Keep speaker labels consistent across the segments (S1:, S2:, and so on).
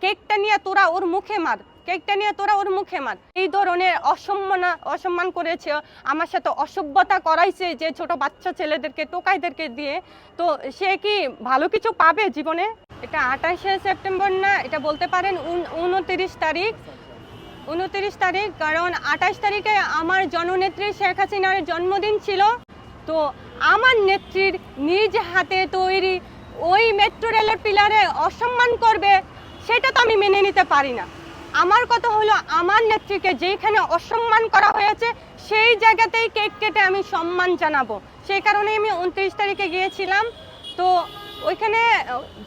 S1: কেকটা নিয়ে তোরা ওর মুখে মার, কেকটা নিয়ে তোরা ওর মুখে মার। এই ধরনের অসম্মান অসম্মান করেছে, আমার সাথে অসভ্যতা করাইছে যে ছোট বাচ্চা ছেলেদেরকে, টোকাইদেরকে দিয়ে। তো সে কি ভালো কিছু পাবে জীবনে? এটা আঠাশে সেপ্টেম্বর না, এটা বলতে পারেন উন- উনত্রিশ তারিখ। উনত্রিশ তারিখ, কারণ আঠাশ তারিখে আমার জননেত্রী শেখ হাসিনার জন্মদিন ছিল। তো আমার নেত্রীর নিজ হাতে তৈরি ওই মেট্রো রেলের পিলারে অসম্মান করবে সেটা তো আমি মেনে নিতে পারি না। আমার কথা হলো, আমার নেত্রীকে যেইখানে অসম্মান করা হয়েছে, সেই জায়গাতেই কেক কেটে আমি সম্মান জানাব। সেই কারণে আমি উনত্রিশ তারিখে গিয়েছিলাম। তো ওইখানে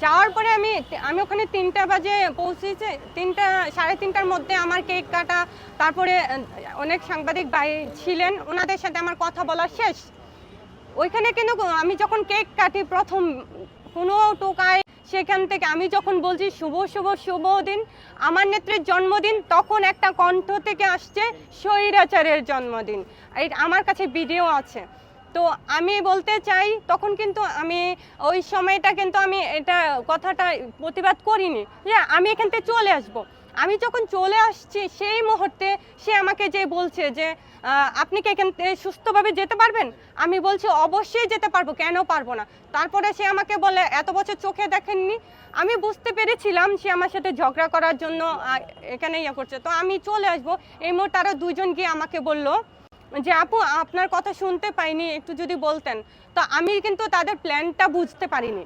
S1: যাওয়ার পরে আমি আমি ওখানে তিনটা বাজে পৌঁছেছি, তিনটা, সাড়ে তিনটার মধ্যে আমার কেক কাটা, তারপরে অনেক সাংবাদিক ভাই ছিলেন, ওনাদের সাথে আমার কথা বলা শেষ। ওইখানে কিন্তু আমি যখন কেক কাটি প্রথম, কোনো টোকায় সেখান থেকে আমি যখন বলছি, শুভ শুভ শুভ দিন। আমার নেত্রের জন্মদিন তখন একটা কণ্ঠ থেকে আসছে, স্বৈরাচারের জন্মদিন। আমার কাছে ভিডিও আছে। তো আমি বলতে চাই, তখন কিন্তু আমি ওই সময়টা কিন্তু আমি এটা কথাটা প্রতিবাদ করিনি যে আমি এখান থেকে চলে আসব। আমি যখন চলে আসছি সেই মুহূর্তে সে আমাকে যে বলছে যে আপনি কি এখান থেকে সুস্থভাবে যেতে পারবেন? আমি বলছি, অবশ্যই যেতে পারব, কেন পারব না? তারপরে সে আমাকে বলে, এত বছর চোখে দেখেননি? আমি বুঝতে পেরেছিলাম সে আমার সাথে ঝগড়া করার জন্য এখানে ইয়ে করছে। তো আমি চলে আসব। এই মুহূর্তে আরও দুজন গিয়ে আমাকে বলল যে আপু, আপনার কথা শুনতে পাইনি, একটু যদি বলতেন। তো আমি কিন্তু তাদের প্ল্যানটা বুঝতে পারিনি।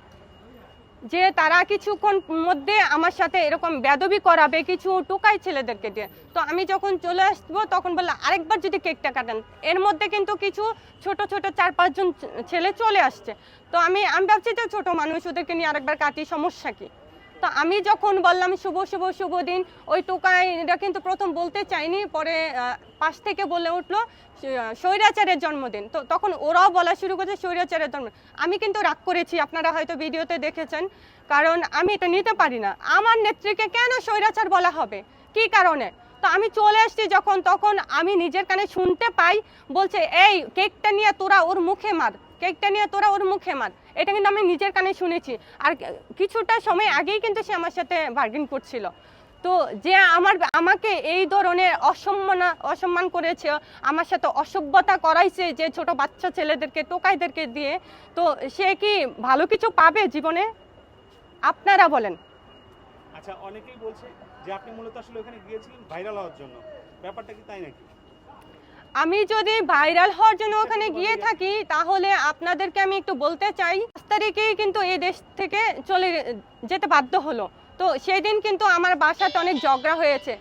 S1: যে তারা কিছুক্ষণ মধ্যে আমার সাথে এরকম বেদবি করাবে, কিছু টোকাই ছেলেদেরকে দিয়ে। তো আমি যখন চলে আসব, তখন বললাম আরেকবার যদি কেকটা কাটেন। এর মধ্যে কিন্তু কিছু ছোট ছোট চার পাঁচজন ছেলে চলে আসছে। তো আমি আমি ভাবছি যে ছোট মানুষ ওদেরকে নিয়ে আরেকবার কাটি, সমস্যা কি? তো আমি যখন বললাম, শুভ শুভ শুভ দিন, ওই টোকাইটা কিন্তু প্রথম বলতে চাইনি পরে পাশ থেকে বলে উঠল স্বৈরাচারের জন্মদিন। তো তখন ওরাও বলা শুরু করেছে, স্বৈরাচারের জন্ম আমি কিন্তু রাগ করেছি, আপনারা হয়তো ভিডিওতে দেখেছেন, কারণ আমি এটা নিতে পারি না। আমার নেত্রীকে কেন স্বৈরাচার বলা হবে? কি কারণে? তো আমি চলে আসছি যখন, তখন আমি নিজের কানে শুনতে পাই, বলছে, এই, কেকটা নিয়ে তোরা ওর মুখে মার, কেকটা নিয়ে তোরা ওর মুখে মার। এটা কিন্তু আমি নিজের কানে শুনেছি। আর কিছুটা সময় আগেই কিন্তু সে আমার সাথে বার্গেন করছিল। তো যে আমার, আমাকে এই ধরনের অসম্মান অসম্মান করেছে, আমার সাথে অসভ্যতা করাইছে যে ছোট বাচ্চা ছেলেদেরকে, টোকাইদেরকে দিয়ে, তো সে কি ভালো কিছু পাবে জীবনে? আপনারা বলেন।
S2: আচ্ছা অনেকেই বলছে যে আপনি মূলত আসলে ওখানে গিয়েছিলেন ভাইরাল হওয়ার জন্য। ব্যাপারটা কি তাই নাকি?
S1: আমি যদি ভাইরাল হওয়ার জন্য ওখানে গিয়ে থাকি তাহলে আপনাদেরকে আমি একটু বলতে চাই পাঁচ তারিখেই কিন্তু এই দেশ থেকে চলে যেতে বাধ্য হলো। তো সেই দিন কিন্তু আমার বাসাতে অনেক ঝগড়া হয়েছে।